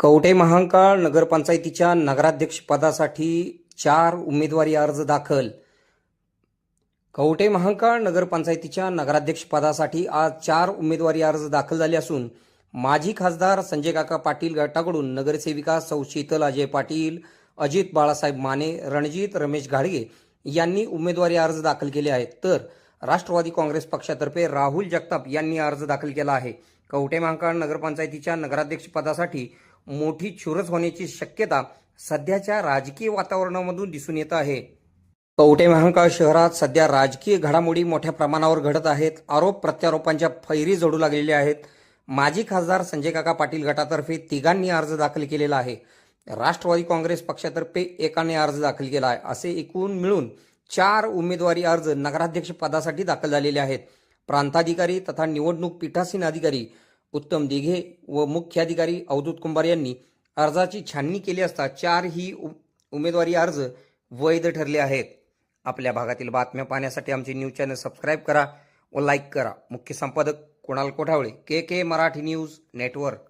कवठे महांकाळ नगरपंचायतीच्या नगराध्यक्षपदासाठी चार उमेदवारी अर्ज दाखल. कवठे महांकाळ नगरपंचायतीच्या नगराध्यक्षपदासाठी आज चार उमेदवारी अर्ज दाखल झाले असून माजी खासदार संजय काका पाटील गटाकडून नगरसेविका सौ शीतल अजय पाटील अजित बाळासाहेब माने रणजित रमेश घाडगे यांनी उमेदवारी अर्ज दाखल केले आहेत. तर राष्ट्रवादी काँग्रेस पक्षातर्फे राहुल जगताप यांनी अर्ज दाखल केला आहे. कवठे महांकाळ नगरपंचायतीच्या नगराध्यक्षपदासाठी मोठी चुरस होण्याची शक्यता सध्याच्या राजकीय वातावरणामधून दिसून येत आहे. कवटे महांकाळ शहरात सध्या राजकीय घडामोडी मोठ्या प्रमाणावर घडत आहेत. आरोप प्रत्यारोपांच्या फैरी जडू लागलेल्या आहेत. माजी खासदार संजय काका पाटील गटातर्फे तिघांनी अर्ज दाखल केलेला आहे. राष्ट्रवादी काँग्रेस पक्षातर्फे एकाने अर्ज दाखल केला आहे. असे एकूण मिळून चार उमेदवारी अर्ज नगराध्यक्ष पदासाठी दाखल झालेले आहेत. प्रांताधिकारी तथा निवडणूक पीठासीन अधिकारी उत्तम दिघे व मुख्याधिकारी अवधूत कुंभार यांनी अर्जाची छाननी केली असता चार ही उ- उमेदवारी अर्ज वैध ठरले आहेत. आपल्या भागातील बातम्या पाहण्यासाठी आमचे न्यूज चॅनल सबस्क्राईब करा व लाईक करा. मुख्य संपादक Kunal Kothawale K K Marathi news network.